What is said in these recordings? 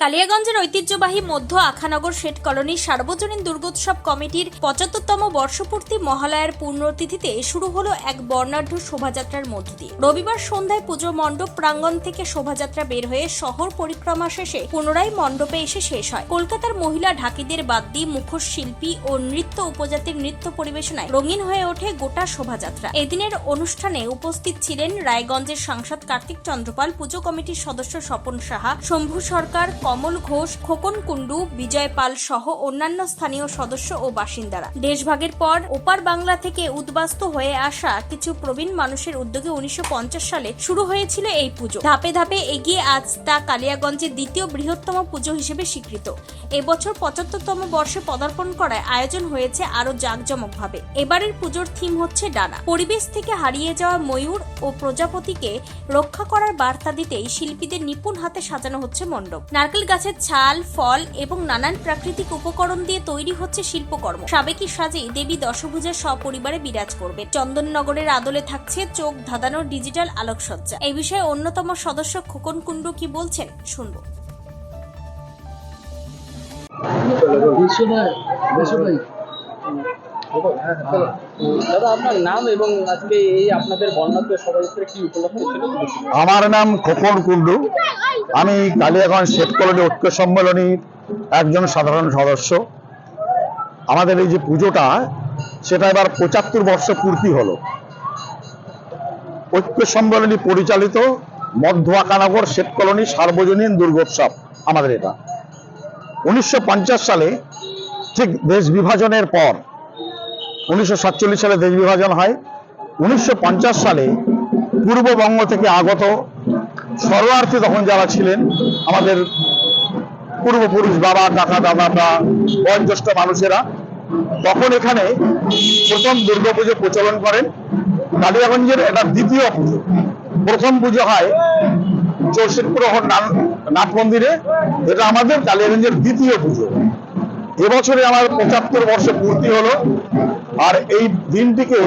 কালিয়াগঞ্জের ঐতিহ্যবাহী মধ্য আখানগর শেঠ কলোনির সার্বজনীন দুর্গোৎসব কমিটির পঁচাত্তরতম বর্ষপূর্তি মহালয়ার পূর্ণতিথিতে শুরু হলো এক বর্ণাঢ্য শোভাযাত্রার মধ্য দিয়ে। রবিবার সন্ধ্যায় পুজো মণ্ডপ প্রাঙ্গণ থেকে শোভাযাত্রা বের হয়ে শহর পরিক্রমা শেষে পুনরায় মণ্ডপে এসে শেষ হয়। কলকাতার মহিলা ঢাকিদের বাদ দিয়ে মুখোশ শিল্পী ও নৃত্য উপজাতির নৃত্য পরিবেশনায় রঙিন হয়ে ওঠে গোটা শোভাযাত্রা। এদিনের অনুষ্ঠানে উপস্থিত ছিলেন রায়গঞ্জের সাংসদ কার্তিক চন্দ্রপাল, পুজো কমিটির সদস্য স্বপন সাহা, শম্ভু সরকার কমল ঘোষ, খোকন কুণ্ডু, বিজয় পাল সহ অন্যান্য স্থানীয় সদস্য ও বাসিন্দারা। দেশভাগের পর ওপার বাংলা থেকে উদ্বাস্ত হয়ে আসা কিছু প্রবীণ মানুষের উদ্যোগে উনিশশো সালে শুরু হয়েছিল এই পুজো। ধাপে ধাপে এগিয়ে আজ তা কালিয়াগঞ্জের দ্বিতীয় বৃহত্তম পুজো হিসেবে স্বীকৃত। এবছর পঁচাত্তরতম বর্ষে পদার্পণ করায় আয়োজন হয়েছে আরও জাঁকজমকভাবে। এবারের পুজোর থিম হচ্ছে ডানা। পরিবেশ থেকে হারিয়ে যাওয়া ময়ূর ও প্রজাপতিকে রক্ষা করার বার্তা দিতেই শিল্পীদের নিপুণ হাতে সাজানো হচ্ছে মণ্ডপ। নারকেল গাছের ছাল ফল এবং নানান প্রাকৃতিক উপকরণ দিয়ে তৈরি হচ্ছে শিল্পকর্ম। সাবেকি সাজেই দেবী দশভুজা সপরিবারে বিরাজ করবে চন্দননগরের আদলে থাকছে চোখ ধাঁধানোর ডিজিটাল আলোকসজ্জা। এই বিষয়ে অন্যতম সদস্য খোকন কুণ্ডু কি বলছেন শুনব। দাদা আপনার নাম এবং আজকে এই আপনাদের বর্ণাঢ্য শোভাযাত্রা কি উপলক্ষ ছিল? আমার নাম খোকন কুণ্ডু। আমি কালিয়াগঞ্জ শেঠ কলোনি ঐক্য সম্মেলনীর একজন সাধারণ সদস্য। আমাদের এই যে পুজোটা, সেটা এবার পঁচাত্তর বর্ষ পূর্তি হলো। ঐক্য সম্মেলনী পরিচালিত মধ্য আকানগর শেঠ কলোনি সার্বজনীন দুর্গোৎসব আমাদের এটা। উনিশশো পঞ্চাশ সালে ঠিক দেশ বিভাজনের পর, উনিশশো সাতচল্লিশ সালে দেশ বিভাজন হয়। উনিশশো পঞ্চাশ সালে পূর্ববঙ্গ থেকে আগত শরণার্থী তখন যারা ছিলেন, আমাদের পূর্বপুরুষ বাবা, কাকা দাদাটা বয়োজ্যেষ্ঠ মানুষেরা তখন এখানে প্রথম দুর্গাপুজো প্রচলন করেন। কালিয়াগঞ্জের এটা দ্বিতীয় পুজো। প্রথম পুজো হয় চৌষট্টি নাট মন্দিরে। এটা আমাদের কালিয়াগঞ্জের দ্বিতীয় পুজো। এবছরে আমার পঁচাত্তর বর্ষ পূর্তি হলো। আর এই দিনটিকে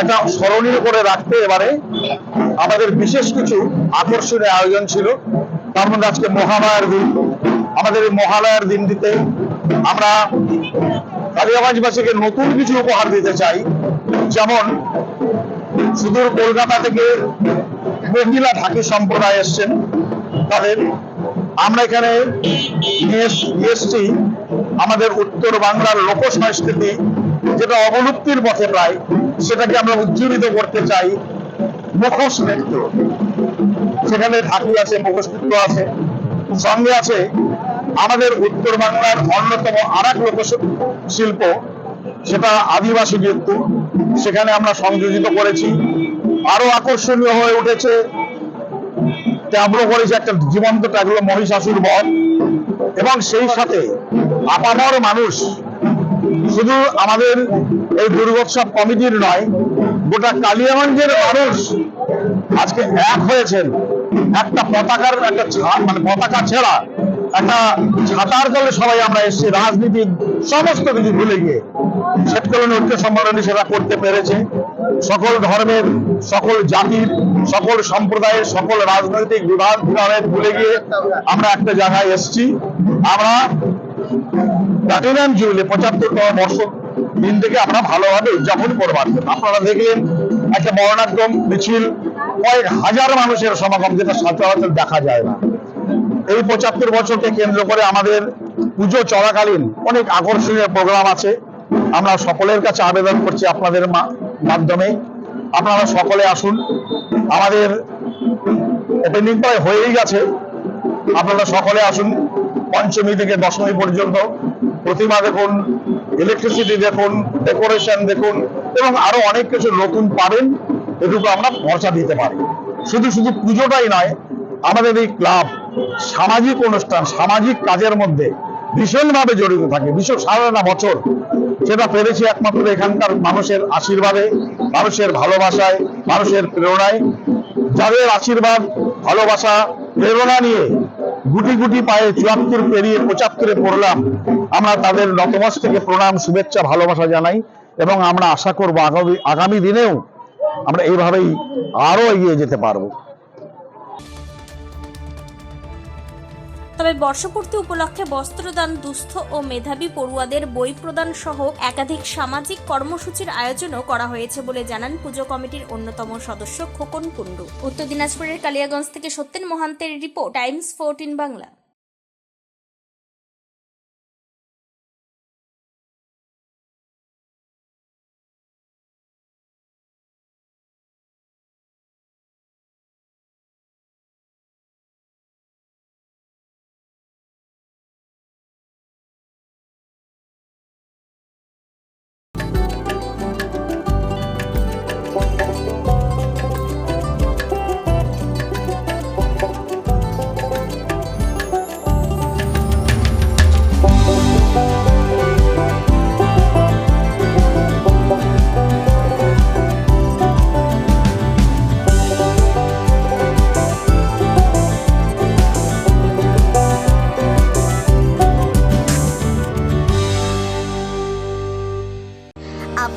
একটা স্মরণীয় করে রাখতে এবারে আমাদের বিশেষ কিছু আকর্ষণীয় আয়োজন ছিল। তার মধ্যে আজকে মহালয়ার দিন। আমাদের এই মহালয়ার দিনটিতে আমরা কালিয়াগঞ্জবাসীকে নতুন কিছু উপহার দিতে চাই। যেমন সুদূর কলকাতা থেকে মহিলা ঢাকি সম্প্রদায় এসছেন। তাদের আমরা এখানে এসছি আমাদের উত্তর বাংলার লোক সংস্কৃতি যেটা অবলুপ্তির পথে প্রায় সেটাকে আমরা উজ্জীবিত করতে চাই। মুখোশ নৃত্য সেখানে ঢাকি আছে, মুখোশ নৃত্য আছে। সঙ্গে আছে আমাদের উত্তর বাংলার অন্যতম আর এক শিল্প সেটা আদিবাসী নৃত্য সেখানে আমরা সংযোজিত করেছি। আরও আকর্ষণীয় হয়ে উঠেছে, ট্যাবলো করেছে একটা জীবন্ত ট্যাবলো মহিষাসুর বধ। এবং সেই সাথে আপামর মানুষ শুধু আমাদের এই দুর্গোৎসব কমিটির নয়, গোটা কালিয়াগঞ্জের মানুষ আজকে এক হয়েছেন। একটা পতাকার একটা মানে পতাকা ছেড়া, একটা ছাতার তলে সবাই আমরা এসেছি রাজনীতির সমস্ত কিছু ভুলে গিয়ে। শেতকলন ঐক্য সম্মেলনী সেটা করতে পেরেছে। সকল ধর্মের, সকল জাতির, সকল সম্প্রদায়ের, সকল রাজনৈতিক বিভাগ ভুলে গিয়ে আমরা একটা জায়গায় এসেছি। আমরা প্লাটিনাম জুবিলি পঁচাত্তরতম বর্ষ দিন থেকে আমরা ভালোভাবে উদযাপন করবার আপনারা দেখলেন একটা মরণাক্রম মিছিল, কয়েক হাজার মানুষের সমাগম যেটা সচরাচর দেখা যায় না। এই পঁচাত্তর বছরকে কেন্দ্র করে আমাদের পুজো চলাকালীন অনেক আকর্ষণীয় প্রোগ্রাম আছে। আমরা সকলের কাছে আবেদন করছি আপনাদের মাধ্যমে। আপনারা সকলে আসুন। আমাদের ওপেনিং প্রায় হয়েই গেছে। আপনারা সকলে আসুন। পঞ্চমী থেকে দশমী পর্যন্ত প্রতিমা দেখুন ইলেকট্রিসিটি দেখুন ডেকোরেশন দেখুন, এবং আরও অনেক কিছু নতুন পাবেন, এটুকু আমরা ভরসা দিতে পারি। শুধু শুধু পুজোটাই নয়, আমাদের এই ক্লাব, সামাজিক অনুষ্ঠান, সামাজিক কাজের মধ্যে ভীষণভাবে জড়িত থাকে ভীষণ সারা বছর সেটা পেরেছি একমাত্র এখানকার মানুষের আশীর্বাদে, মানুষের ভালোবাসায়, মানুষের প্রেরণায়। যাদের আশীর্বাদ, ভালোবাসা, প্রেরণা নিয়ে গুটি গুটি পায়ে চুয়াত্তর পেরিয়ে পঁচাত্তরে পড়লাম। আমরা তাদের নতমাস থেকে প্রণাম, শুভেচ্ছা, ভালোবাসা জানাই এবং আমরা আশা করব আগামী আগামী দিনেও আমরা এইভাবেই আরও এগিয়ে যেতে পারব। তবে বর্ষপূর্তি উপলক্ষে বস্ত্রদান দুস্থ ও মেধাবী পড়ুয়াদের বই প্রদান সহ একাধিক সামাজিক কর্মসূচির আয়োজনও করা হয়েছে বলে জানান পুজো কমিটির অন্যতম সদস্য খোকন কুণ্ডু। উত্তর দিনাজপুরের কালিয়াগঞ্জ থেকে সত্যেন মহান্তের রিপোর্ট, টাইমস ফোরটিন বাংলা।